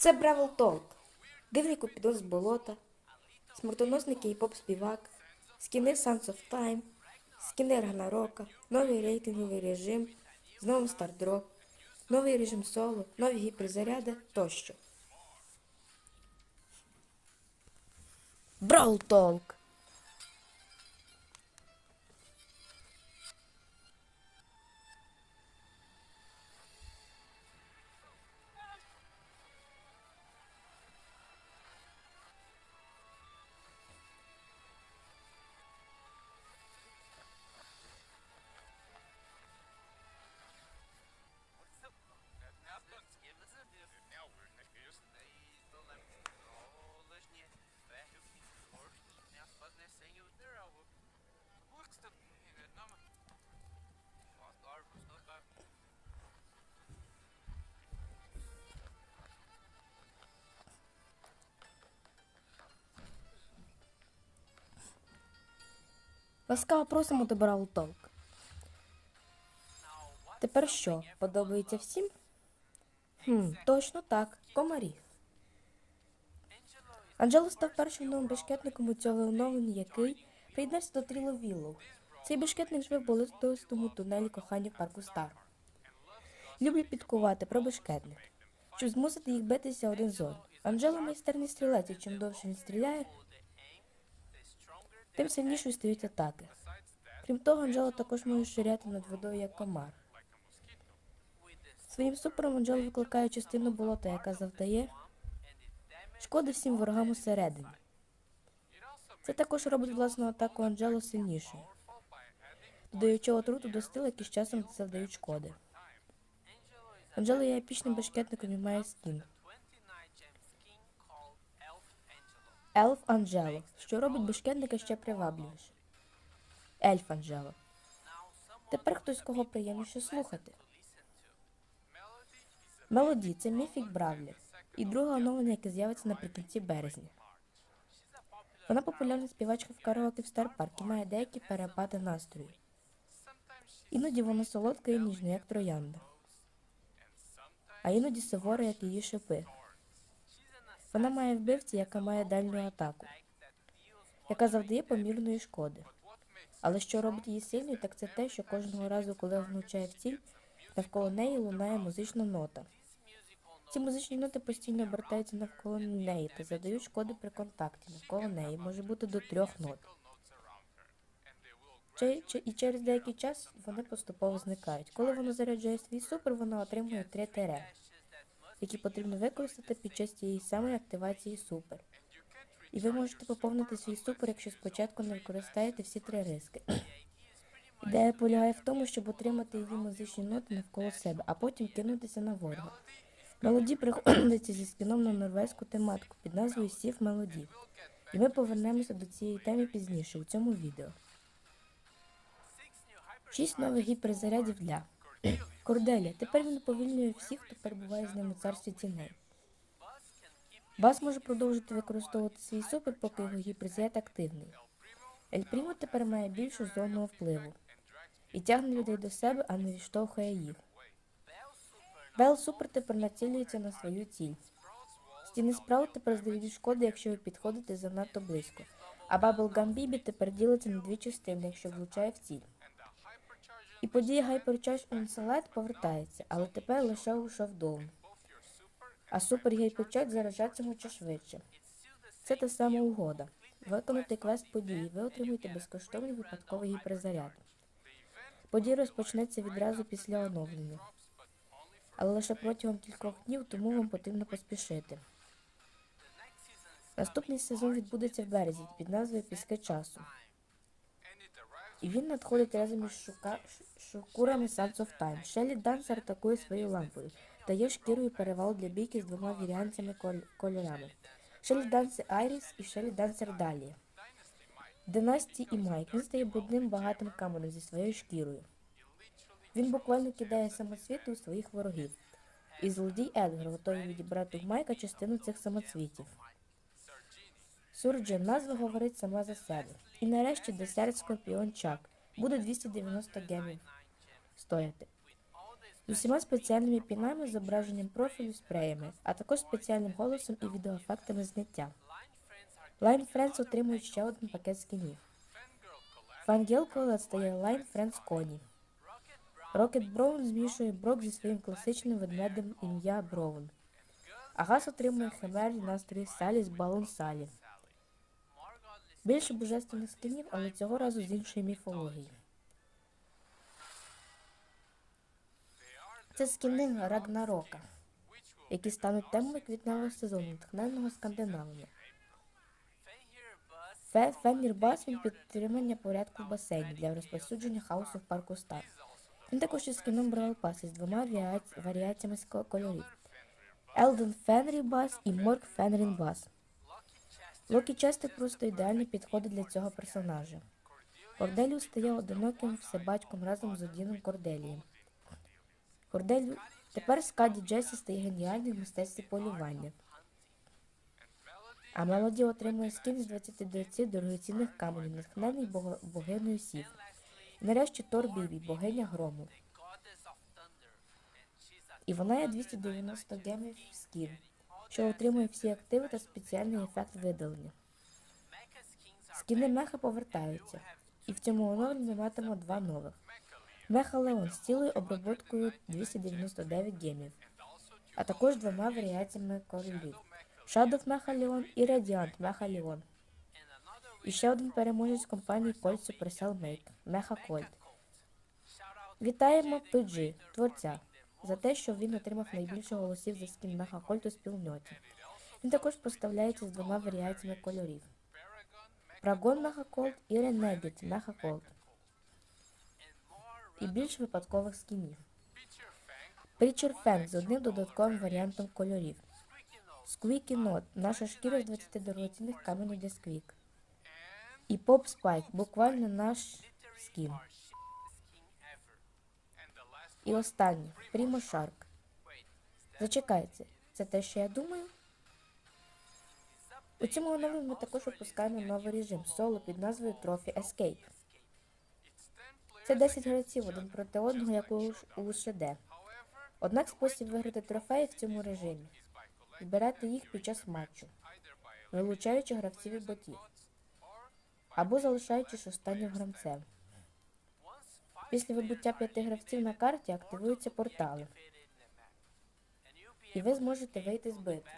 Це Бравл Толк. Дивний купідон з болота, смертоносний кей-поп співак, скіни Sons of Time, скіни Рагнарока, новий рейтинговий режим, з новим стардроп, новий режим соло, нові гіперзаряди тощо. Бравл Толк. Ласкаво просимо до Толк. Тепер що, подобається всім? Хм, точно так, комарі. Анджело став першим новим бешкетником у цьому оновленні, який приєднався до Тріло Віллоу. Цей бешкетник живе в болотистому тунелі кохання в парку Стар. Люблять підкувати про бешкетник, щоб змусити їх битися один з одним. Анджело майстерний стрілець, і чим довше він стріляє, тим сильнішою стають атаки. Крім того, Анджело також може ширяти над водою як комар. Своїм супером Анджело викликає частину болота, яка завдає шкоди всім ворогам усередині. Це також робить власну атаку Анджело сильнішою, додаючи отруту до стил, які з часом завдають шкоди. Анджело є епічним бешкетником і має скін. Елф Анджело, що робить бешкетника ще привабливіше. Ельф Анджело. Тепер хтось кого приємніше слухати. Мелоді це міфік Бравлер і друге оновлення, яке з'явиться наприкінці березня. Вона популярна співачка в караоке в Стар Парк і має деякі перепади настрою. Іноді вона солодка і ніжна, як троянда, а іноді сувора, як її шипи. Вона має вбивці, яка має дальню атаку, яка завдає помірної шкоди. Але що робить її сильною, так це те, що кожного разу, коли влучає в ціль, навколо неї лунає музична нота. Ці музичні ноти постійно обертаються навколо неї та задають шкоди при контакті. Навколо неї може бути до трьох нот. І через деякий час вони поступово зникають. Коли вона заряджає свій супер, вона отримує три тере, які потрібно використати під час тієї самої активації супер. І ви можете поповнити свій супер, якщо спочатку не використаєте всі три риски. Ідея полягає в тому, щоб отримати її музичні ноти навколо себе, а потім кинутися на ворога. Мелоді приходиться зі скіном на норвезьку тематику під назвою Сів Мелоді. І ми повернемося до цієї теми пізніше у цьому відео. Шість нових гіперзарядів для Корделія. Тепер він уповільнює всіх, хто перебуває з ним у царстві тіней. Бас може продовжити використовувати свій супер, поки його гіперзаряд активний. Ель Прімо тепер має більшу зону впливу і тягне людей до себе, а не відштовхує їх. Бел Супер тепер націлюється на свою ціль. Стіни справ тепер здають шкоди, якщо ви підходите занадто близько. А Бабл Бібі тепер ділиться на дві частини, якщо влучає в ціль. І подія Hypercharge Onslaught повертається, але тепер лише у шовдоун. А Супер Hypercharge заражатиметься швидше. Це та сама угода. Виконати квест події, ви отримуєте безкоштовний випадковий гіперзаряд. Подія розпочнеться відразу після оновлення. Але лише протягом кількох днів, тому вам потрібно поспішити. Наступний сезон відбудеться в березні під назвою Піски часу. І він надходить разом із шука... шукурами Sons of Time. Шелі Дансер атакує своєю лампою та є шкірою перевал для бійки з двома коль... кольорами. Шелі Дансер Айріс і Шелі Дансер Далія. Династії і Майк. Він стає брудним багатим каменем зі своєю шкірою. Він буквально кидає самоцвіти у своїх ворогів. І злодій Едгар готовий відібрати в Майка частину цих самоцвітів. Сурджин назва говорить сама за себе. І нарешті десерт Скорпіон Чак буде 290 гемів стояти. з усіма спеціальними пінами, зображенням профілю, спреями, а також спеціальним голосом і відеоефектами зняття. Line Friends отримують ще один пакет скінів. Фангел Колет стає Line Friends Коні. Рокет Броун змішує Брок зі своїм класичним ведмедем ім'я Броун. Агас отримує химерні настрої Салі з Балон Салі. Більше божественних скинів, але цього разу з іншої міфології. Це скіни Рагнарока, які стануть темою квітневого сезону, натхненного скандинавами. Фе- Фенрір Бас він підтримання порядку в басейні для розповсюдження хаосу в парку Стар. Він також із скіном Бравл Пас із двома варіаціями кольорів. Елден Фенрі Бас і Морк Фенрін Бас. Локі Честик просто ідеально підходить для цього персонажа. Корделіус стає одиноким всебатьком разом з Одіном Корделієм. Корделю... Тепер Скаді Джесі стає геніальним в мистецтві полювання. А Мелоді отримує скін з 29 дорогоцінних каменів, натхнений богиною Сів. І нарешті Тор Бібі, богиня грому. І вона є 290 гемів скін, що отримує всі активи та спеціальний ефект видалення. Скіни меха повертаються, і в цьому оновленні ми матимемо два нових. Меха Леон з цілою оброботкою 299 гемів, а також двома варіаціями королів. Shadow Меха Леон і Radiant Меха Леон. І ще один переможець компанії Colt Supercell Make Меха Colt. Вітаємо PG, творця, за те, що він отримав найбільше голосів за скін Меха Colt спільноті. Він також поставляється з двома варіаціями кольорів. Прагон Colt і Меха Colt. І більш випадкових скінів. Preacher Fang з одним додатковим варіантом кольорів. Squeaky Knot – наша шкіра з 20 дорогоцінних каменів для Squeak. І Pop Spike – буквально наш скін. І останнє Primo Shark. Зачекайте, це те, що я думаю? У цьому оновленні ми також випускаємо новий режим соло під назвою Trophy Escape. Це 10 гравців один проти одного, як у ШД. Однак спосіб виграти трофеї в цьому режимі. Збирати їх під час матчу, вилучаючи гравців і ботів, або залишаючись останнім гравцем. Після вибуття п'яти гравців на карті активуються портали, і ви зможете вийти з битви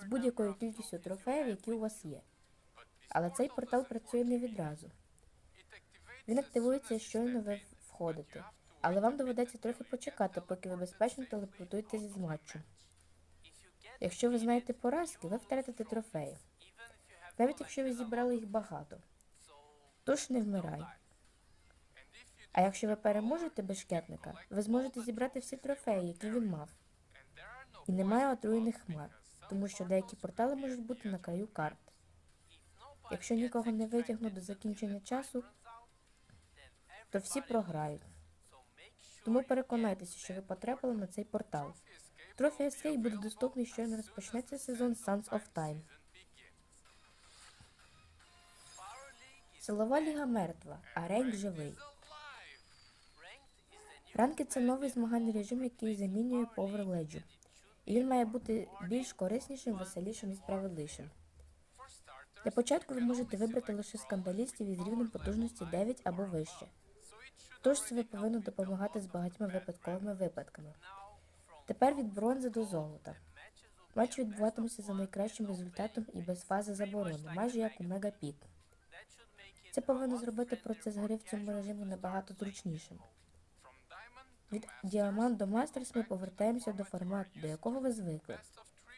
з будь-якою кількістю трофеїв, які у вас є. Але цей портал працює не відразу. Він активується, щойно ви входите, але вам доведеться трохи почекати, поки ви безпечно телепортуєтесь з матчу. Якщо ви знаєте поразки, ви втратите трофеї, навіть якщо ви зібрали їх багато. Тож не вмирай. А якщо ви переможете бешкетника, ви зможете зібрати всі трофеї, які він мав. І немає отруєних хмар, тому що деякі портали можуть бути на краю карт. Якщо нікого не витягнуть до закінчення часу, то всі програють. Тому переконайтеся, що ви потрапили на цей портал. Трофі Escape буде доступний, щойно розпочнеться сезон Sons of Time. Силова ліга мертва, а рейнк живий. Ранки це новий змагальний режим, який замінює Ledge. І він має бути більш кориснішим, веселішим і справедливішим. Для початку ви можете вибрати лише скандалістів із рівнем потужності 9 або вище. Тож це ви повинно допомагати з багатьма випадковими випадками. Тепер від бронзи до золота. Матч відбуватиметься за найкращим результатом і без фази заборони, майже як у Мегапік. Це повинно зробити процес гри в цьому режимі набагато зручнішим. Від діамант до мастерс ми повертаємося до формату, до якого ви звикли.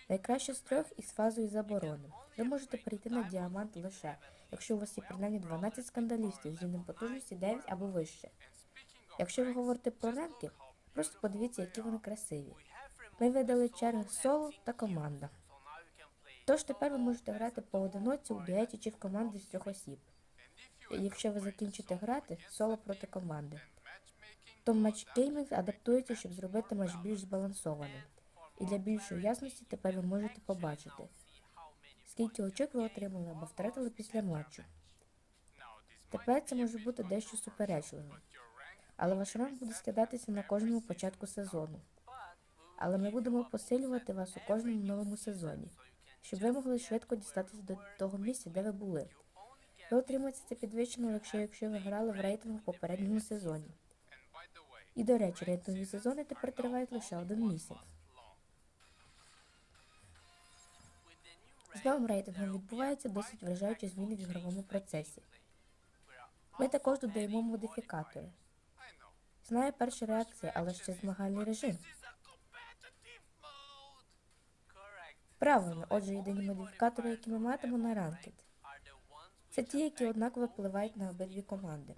Найкраще з трьох із фазою заборони. Ви можете перейти на діамант лише, якщо у вас є принаймні 12 скандалістів з рівнем потужності 9 або вище. Якщо ви говорите про ранки, просто подивіться, які вони красиві. Ми видали черги соло та команда. Тож тепер ви можете грати поодиноці у дуеті чи в команді з трьох осіб. Якщо ви закінчите грати соло проти команди, то матчгеймінг адаптується, щоб зробити матч більш збалансованим. І для більшої ясності тепер ви можете побачити, скільки очок ви отримали або втратили після матчу. Тепер це може бути дещо суперечливим. Але ваш ранг буде скидатися на кожному початку сезону. Але ми будемо посилювати вас у кожному новому сезоні, щоб ви могли швидко дістатися до того місця, де ви були. Ви отримаєте це підвищено, якщо, якщо ви грали в рейтингу в попередньому сезоні. І до речі, рейтингові сезони тепер тривають лише один місяць. З новим рейтингом відбуваються досить вражаючі зміни в ігровому процесі. Ми також додаємо модифікатори. Знаю перша реакція, але ще змагальний режим. Правильно, отже, єдині модифікатори, які ми матимемо на ранкет. Це ті, які однаково впливають на обидві команди.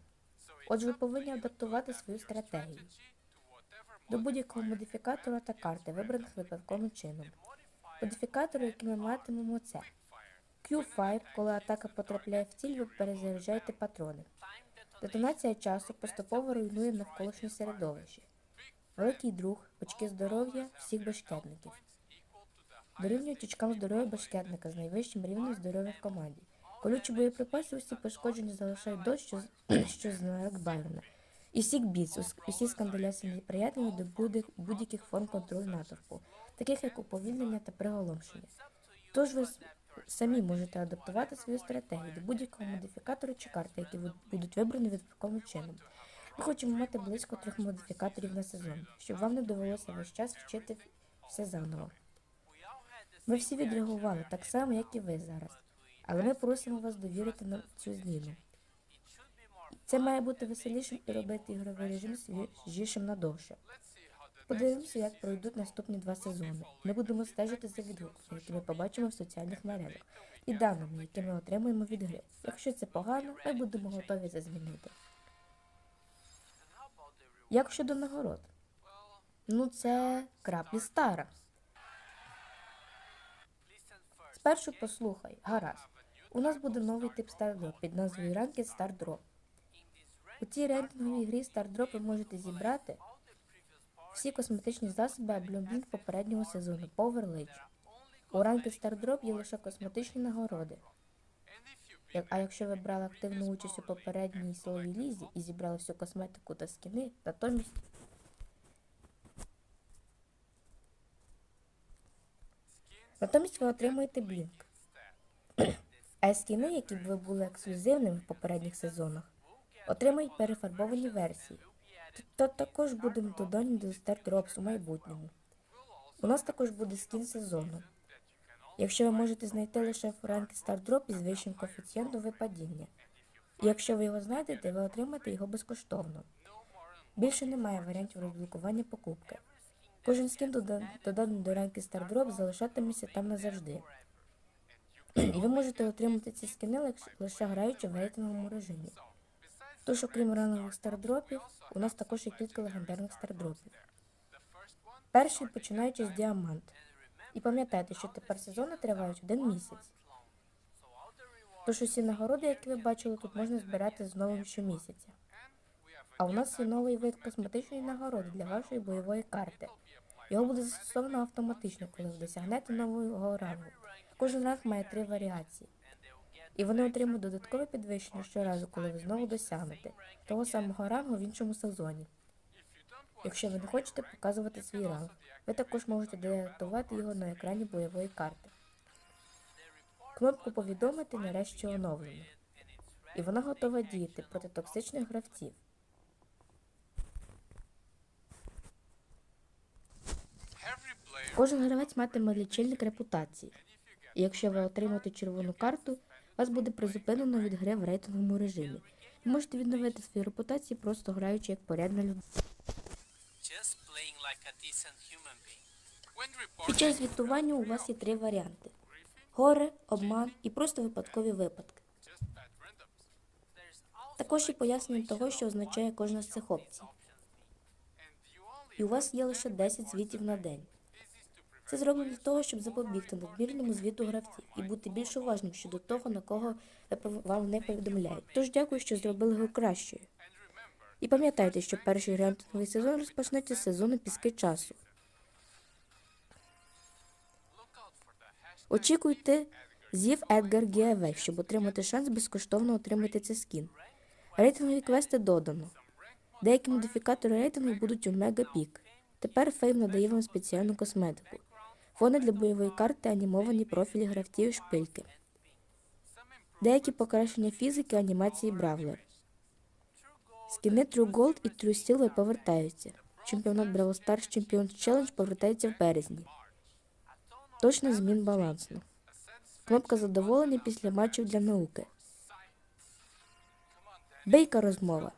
Отже, ви повинні адаптувати свою стратегію до будь-якого модифікатора та карти, вибраних випадковим чином. Модифікатори, які ми матимемо, це Q5, коли атака потрапляє в ціль, ви перезаряджаєте патрони. Детонація часу поступово руйнує навколишнє середовище. Великий друг, очки здоров'я всіх башкетників. Дорівнюють очкам здоров'я башкетника з найвищим рівнем здоров'я в команді. Колючі боєприпаси усі пошкоджені залишають дощ, що, що знак Байрона. І сік біц, усі скандаляси неприятні до будь- будь-яких форм контролю натовпу, таких як уповільнення та приголомшення. Тож ви самі можете адаптувати свою стратегію до будь-якого модифікатора чи карти, які будуть вибрані випадковим чином. Ми хочемо мати близько трьох модифікаторів на сезон, щоб вам не довелося весь час вчити все заново. Ми всі відреагували так само, як і ви зараз. Але ми просимо вас довірити нам цю зміну. Це має бути веселішим і робити ігровий режим свіжішим надовше. Подивимося, як пройдуть наступні два сезони. Ми будемо стежити за відгуками, які ми побачимо в соціальних мережах, і даними, які ми отримуємо від гри. Якщо це погано, ми будемо готові це змінити. Як щодо нагород? Ну, це краплі стара. Спершу послухай, гаразд. У нас буде новий тип стардроп під назвою Ranked Star Drop. У цій рейтинговій грі Stardrop ви можете зібрати всі косметичні засоби Blooming попереднього сезону Power Ledge. У Ranked Star Drop є лише косметичні нагороди. А якщо ви брали активну участь у попередній силовій лізі і зібрали всю косметику та скіни, натомість Натомість ви отримуєте блінк. А скіни, які б ви були ексклюзивними в попередніх сезонах, отримають перефарбовані версії. Та також будемо додані до Star Drops у майбутньому. У нас також буде скін сезону. Якщо ви можете знайти лише в ранки Star Drop із вищим коефіцієнтом випадіння. І якщо ви його знайдете, ви отримаєте його безкоштовно. Більше немає варіантів розблокування покупки. Кожен скін дода- доданий до ранки Star Drop залишатиметься там назавжди. І ви можете отримати ці скіни лиш- лише граючи в рейтинговому режимі. Тож, окрім рангових стардропів, у нас також є кілька легендарних стардропів. Перший починаючи з діамант. І пам'ятайте, що тепер сезони тривають один місяць. Тож усі нагороди, які ви бачили, тут можна збирати з новим щомісяця. А у нас є новий вид косметичної нагороди для вашої бойової карти. Його буде застосовано автоматично, коли ви досягнете нового рангу. Кожен ранг має три варіації. І вони отримують додаткове підвищення щоразу, коли ви знову досягнете того самого рангу в іншому сезоні. Якщо ви не хочете показувати свій ранг, ви також можете деактувати його на екрані бойової карти. Кнопку повідомити нарешті оновлено. І вона готова діяти проти токсичних гравців. Кожен гравець матиме лічильник репутації. І якщо ви отримаєте червону карту, вас буде призупинено від гри в рейтинговому режимі. Ви можете відновити свою репутацію, просто граючи як порядна людина. Під час звітування у вас є три варіанти: горе, обман і просто випадкові випадки. Також є пояснення того, що означає кожна з цих опцій. І у вас є лише 10 звітів на день. Це зроблено для того, щоб запобігти надмірному звіту гравців і бути більш уважним щодо того, на кого вам не повідомляють. Тож дякую, що зробили його кращою. І пам'ятайте, що перший рейтинговий сезон розпочнеться з сезону піски часу. Очікуйте зів Едгар Гіавей, щоб отримати шанс безкоштовно отримати цей скін. Рейтингові квести додано. Деякі модифікатори рейтингу будуть у Мега Пік. Тепер Фейм надає вам спеціальну косметику. Фони для бойової карти, анімовані профілі гравців шпильки. Деякі покращення фізики, анімації Бравлер. Скіни True Gold і True Silver повертаються. Чемпіонат Brawl Stars Champions Challenge повертається в березні. Точно змін балансу. Кнопка задоволення після матчів для науки. Бейка розмова.